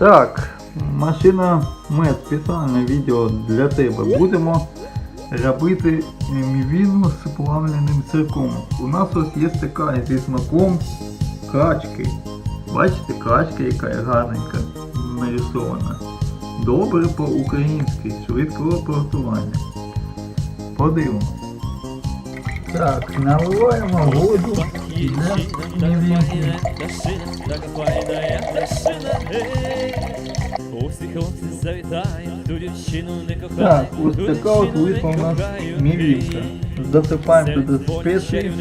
Так, машина мед, спеціальне відео для тебе. Будемо робити мівіну з плавленим сирком. У нас ось є така зі смаком качки. Бачите, качка яка гарненька нарисована. Добре по-українськи, швидкого приготування. Подивимось. Так, наливаємо воду. Усі хлопці завітають, ту дівчину не Так, ось така от вийшла у нас мівінка. Засипаємо туди спеції.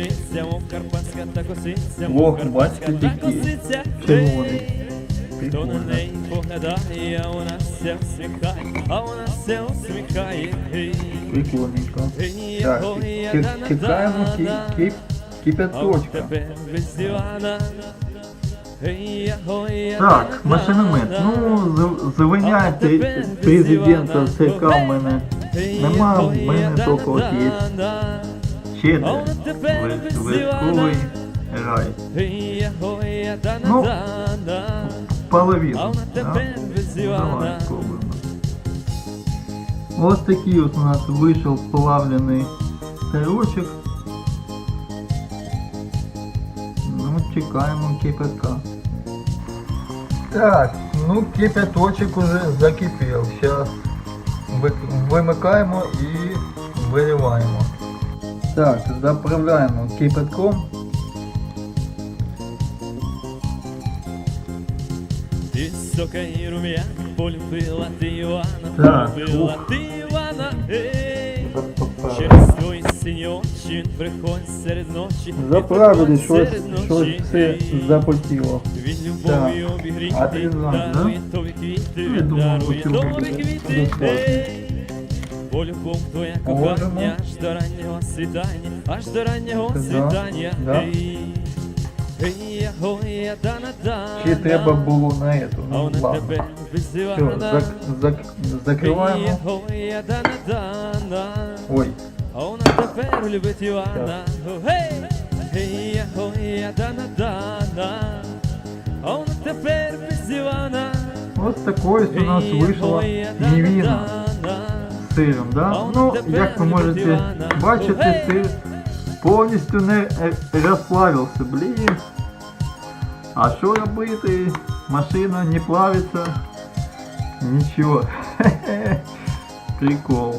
Ох, бачите, такі червоні. Хто на неї поглядає, а вона все усміхає, а вона все усміхає. Прикольненько. Так, чекаємо А от кипяточка. Так, машиномет. Ну, з- президента ЦК в мене. Нема, в мене тільки от є щедрий вис- рай. Ну, Половину. Да? Ну. Давай спробуємо. Ось такий от у нас вийшов плавлений сирочок. Чекаємо кипятка. Так, ну кипяточок уже закипів. Зараз вимикаємо і виливаємо. Так, заправляємо кипятком. Так, ух. Через твої сині очі він серед ночі. Заправили, щось, щось ей. запотіло. Обігрітий, ти знаєш, дарує да? тобі квіти, думав, дарує тобі квіти, Бо любов твоя кохання, аж до раннього світання, аж до раннього світання. Чи треба було на эту? Ну ладно. Все, зак, зак, закриваємо. Ой, вона тепер любить Івана. Гей! Гей, я гоя, дана, дана. А вона тепер без Івана. ось такою у нас Гей, я вийшла гоя, дана, мівіна дана. з сиром, да? Ну, як ви можете бачити, сир повністю не е, розплавився, блін. А що робити? Машина не плавиться. Нічого. Прикол.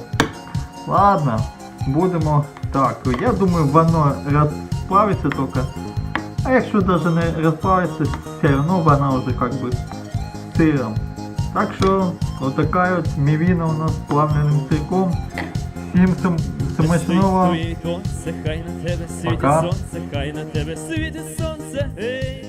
Ладно, Будемо так. Я думаю, воно розплавиться тільки. А якщо навіть не розплавиться, все одно вона вже как бы сиром. Так що, вот такая вот мівіна у нас з плавленим сирком. Всім см- смачного. Сонце, хай на тебе світить Пока. сонце, хай на тебе світить сонце. Гей!